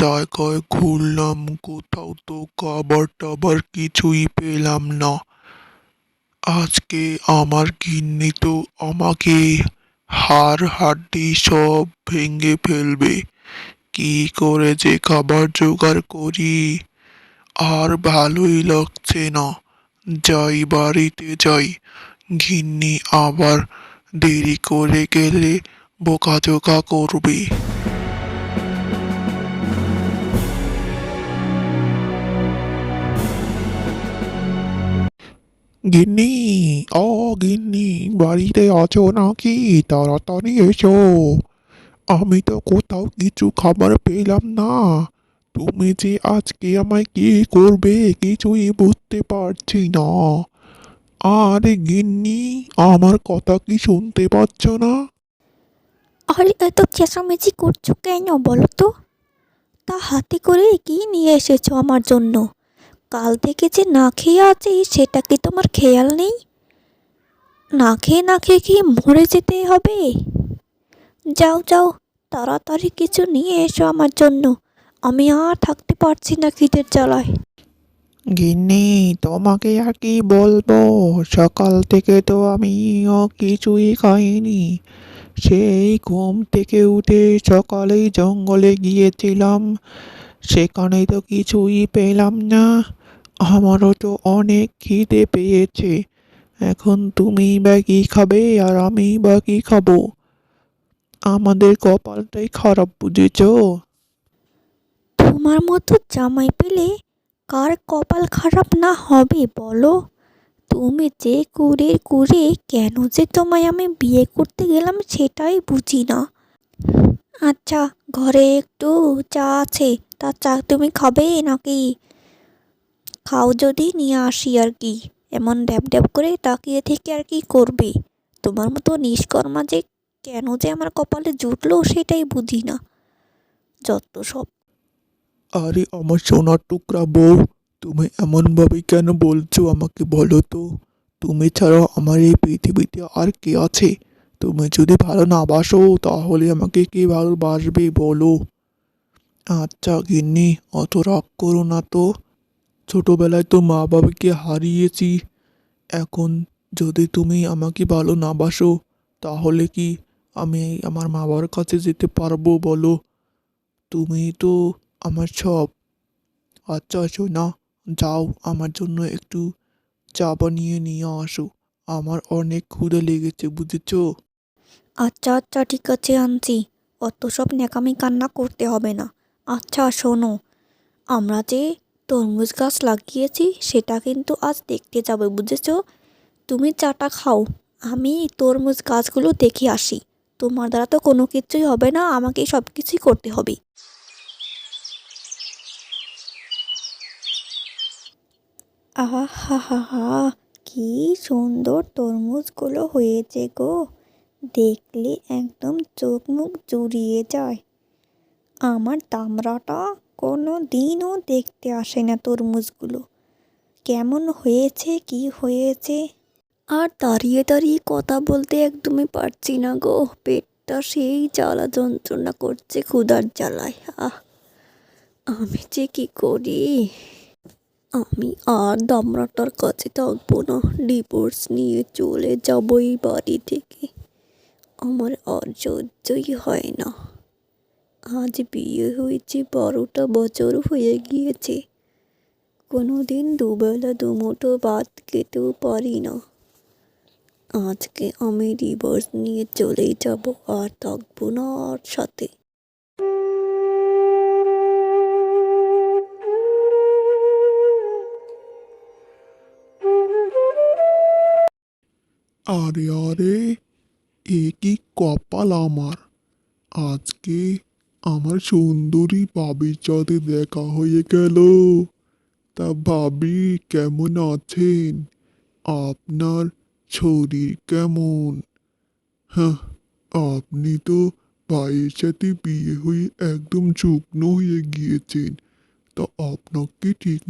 জায়গায় ঘুরলাম, কোথাও তো খাবার টাবার কিছুই পেলাম না। আজকে আমার গিন্নি তো আমাকে হাড় হাড্ডি সব ভেঙে ফেলবে। কি করে যে খাবার জোগাড় করি? আর ভালোই লাগছে না। যাই বাড়িতে যাই। গিন্নি আবার দেরি করে গেলে বোকা বোকাঝোকা করবে। গিন্নি, ও গিন্নি, বাড়িতে আছো নাকি? তাড়াতাড়ি এসো। আমি তো কোথাও কিছু খাবার পেলাম না। তুমি যে আজকে আমায় কি করবে কিছুই বুঝতে পারছি না। আরে গিন্নি, আমার কথা কি শুনতে পাচ্ছ না? আরে, এত চেঁচামেচি করছ কেন বলো তো? তা হাতে করে কি নিয়ে এসেছ আমার জন্য? কাল থেকে যে না খেয়ে আছি, সেটা কি তোমার খেয়াল নেই? না খেয়ে না খেয়ে কি মরে যেতে হবে? যাও যাও, তাড়াতাড়ি কিছু নিয়ে এসো আমার জন্য। আমি আর থাকতে পারছি না খিদের জ্বালায়। গিন্নি, তোমাকে আর কি বলব? সকাল থেকে তো আমিও কিছুই খাইনি। সেই ঘুম থেকে উঠে সকালেই জঙ্গলে গিয়েছিলাম। সেখানে তো কিছুই পেলাম না। আমারও তো অনেক খিদে পেয়েছে। এখন তুমি বা কি খাবে আর আমি বা কি খাব? আমাদের কপালটাই খারাপ, বুঝেছ? তোমার মতো জামাই পেলে কার কপাল খারাপ না হবে, বলো? তুমি যে করে করে কেন যে তোমায় আমি বিয়ে করতে গেলাম সেটাই বুঝি না। আচ্ছা ঘরে একটু চা আছে। তা চা তুমি খাবে নাকি? খাও যদি, নিয়ে আসি আর কি। এমন ড্যাব ড্যাব করে তাকিয়ে থেকে আর কি করবে? তোমার মতো নিষ্কর্মা যে কেন যে আমার কপালে জুটলো সেটাই বুঝি না। যত সব আরে আমার সোনার টুকরা বউ, তুমি এমনভাবে কেন বলছো আমাকে বলো তো? তুমি ছাড়া আমার এই পৃথিবীতে আর কে আছে? তুমি যদি ভালো না বাসো, তাহলে আমাকে কে ভালোবাসবে বলো? আচ্ছা গিন্নি, অত রাগ করো না তো। ছোটোবেলায় তো মা বাবাকে হারিয়েছি। এখন যদি তুমি আমাকে ভালো না বাসো, তাহলে কি আমি আমার মা বাবার কাছে যেতে পারব বলো? তুমি তো আমার সব। আচ্ছা সোনা, যাও, আমার জন্য একটু চা বানিয়ে নিয়ে আসো। আমার অনেক ক্ষুধা লেগেছে, বুঝেছ? আচ্ছা আচ্ছা ঠিক আছে আনছি অত সব ন্যাকামি কান্না করতে হবে না। আচ্ছা শোনো, আমরা যে তরমুজ গাছ লাগিয়েছি, সেটা কিন্তু আজ দেখতে যাবে, বুঝেছ? তুমি চাটা খাও। আমি তরমুজ গাছগুলো দেখে আসি। তোমার দ্বারা তো কোনো কিছুই হবে না আমাকে সব কিছুই করতে হবে। আহা হা হা হা কি সুন্দর তরমুজগুলো হয়েছে গো। দেখলে একদম চোখ মুখ জুড়িয়ে যায়। আমার দামড়াটা কোনো দিনও দেখতে আসে না তরমুজগুলো। কেমন হয়েছে, কি হয়েছে? আর দাঁড়িয়ে দাঁড়িয়ে কথা বলতে একদমই পারছি না গো। পেটটা সেই জ্বালা যন্ত্রণা করছে ক্ষুধার জ্বালায়। আহ, আমি যে কি করি? আমি আর দামড়াটার কাছে থাকব না। ডিভোর্স নিয়ে চলে যাব এই বাড়ি থেকে। আমার আর হয় না। আজ বিয়ে হয়েছে বারোটা বছর হয়ে গিয়েছে। কোনো দিন দুবেলা দুমুঠো ভাত খেতেও পারি না। আজকে আমি ডিভোর্স নিয়ে চলেই যাব আর থাকব না আর সাথে। আরে আরে, এ কি কপাল আমার? আজকে আমার সুন্দরী ভাবির সাথে দেখা হয়ে গেল, তা ভাবি কেমন আছেন? আপনার শরীর কেমন? হ্যাঁ আপনি তো ভাইয়ের সাথে বিয়ে হয়ে একদম শুকনো হয়ে গিয়েছেন, তা আপনাকে ঠিক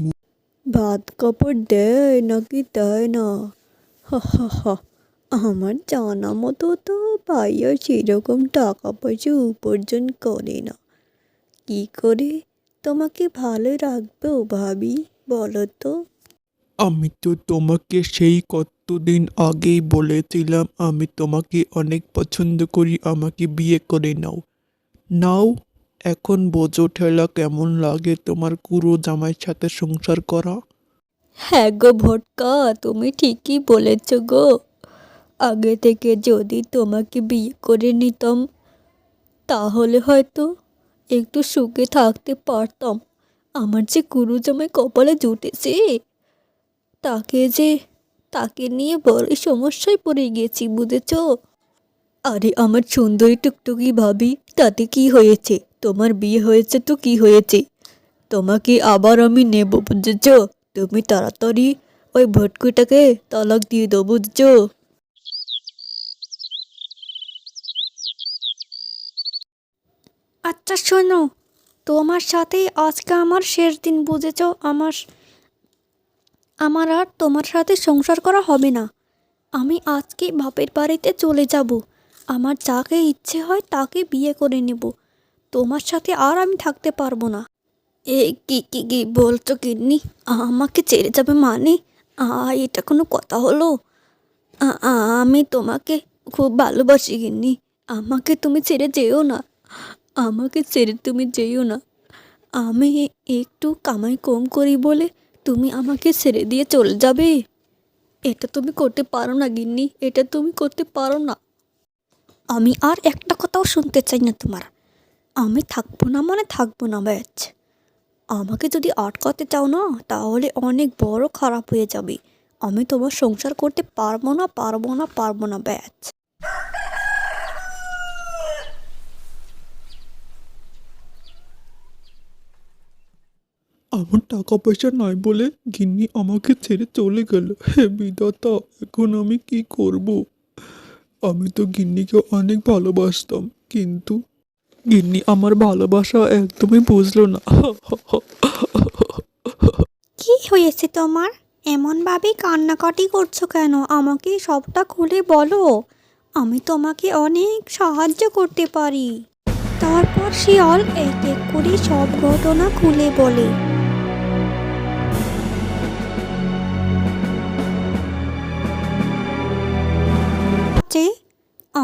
ভাত কাপড় দেয় নাকি দেয় না? হা হা হা। আমার জানা মতো তো ভাইয়া সেরকম টাকা পয়সা উপার্জন করে না। কি করে তোমাকে ভালো রাখব ভাবি বলো তো? আমি তো তোমাকে সেই কতদিন আগেই বলেছিলাম আমি তোমাকে অনেক পছন্দ করি আমাকে বিয়ে করে নাও। নাও এখন বোঝো ঠেলা কেমন লাগে তোমার কুরো জামাইয়ের সাথে সংসার করা। হ্যাঁ গো ভটকা তুমি ঠিকই বলেছ গো। আগে থেকে যদি তোমাকে বিয়ে করে নিতাম, তাহলে হয়তো একটু সুখে থাকতে পারতাম। আমার যে গুরু জামাই কপালে জুটেছে, তাকে যে, তাকে নিয়ে বড়ই সমস্যায় পড়ে গেছি, বুঝেছ? আরে, আমার সুন্দরী টুকটুকি ভাবি, তাতে কি হয়েছে? তোমার বিয়ে হয়েছে তো কি হয়েছে? তোমাকে আবার আমি নেব, বুঝেছ? তুমি তাড়াতাড়ি ওই ভটকুটাকে তালাক দিয়ে দেবো বুঝছ? আচ্ছা শোনো। তোমার সাথেই আজকে আমার শেষ দিন বুঝেছ? আমার আমার আর তোমার সাথে সংসার করা হবে না। আমি আজকে বাপের বাড়িতে চলে যাব। আমার যাকে ইচ্ছে হয় তাকে বিয়ে করে নেব। তোমার সাথে আর আমি থাকতে পারব না। এ কি কি কি বলছো কিন্নি আমাকে ছেড়ে যাবে মানে? আ, এটা কোনো কথা হলো? আমি তোমাকে খুব ভালোবাসি গিন্নি। আমাকে তুমি ছেড়ে যেও না। আমাকে ছেড়ে তুমি যেও না। আমি একটু কামাই কম করি বলে তুমি আমাকে ছেড়ে দিয়ে চলে যাবে। এটা তুমি করতে পারো না, গিন্নি, এটা তুমি করতে পারো না। আমি আর একটা কথাও শুনতে চাই না তোমার। আমি থাকব না মানে থাকব না, ব্যাচ। আমাকে যদি আটকাতে চাও না, তাহলে অনেক বড় খারাপ হয়ে যাবে। আমি তোমার সংসার করতে পারব না পারব না পারব না, ব্যাচ। আমার টাকা পয়সা নাই বলে গিন্নি আমাকে ছেড়ে চলে গেল। হে বিধাতা, এখন আমি কি করব? আমি তো গিন্নিকে অনেক ভালোবাসতাম, কিন্তু গিন্নি আমার ভালোবাসা একদমই বুঝলো না। কি হয়েছে তোমার? এমনভাবে কান্নাকাটি করছ কেন? আমাকে সবটা খুলে বলো। আমি তোমাকে অনেক সাহায্য করতে পারি। তারপর শিয়াল এক এক করে সব ঘটনা খুলে বলে।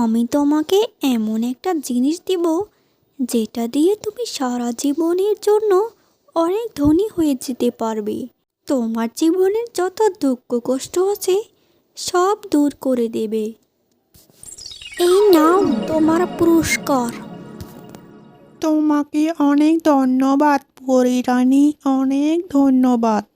আমি তোমাকে এমন একটা জিনিস দিব যেটা দিয়ে তুমি সারা জীবনের জন্য অনেক ধনী হয়ে যেতে পারবে। তোমার জীবনের যত দুঃখ কষ্ট আছে, সব দূর করে দেবে। এই নাও তোমার পুরস্কার। তোমাকে অনেক ধন্যবাদ পরিরানী অনেক ধন্যবাদ।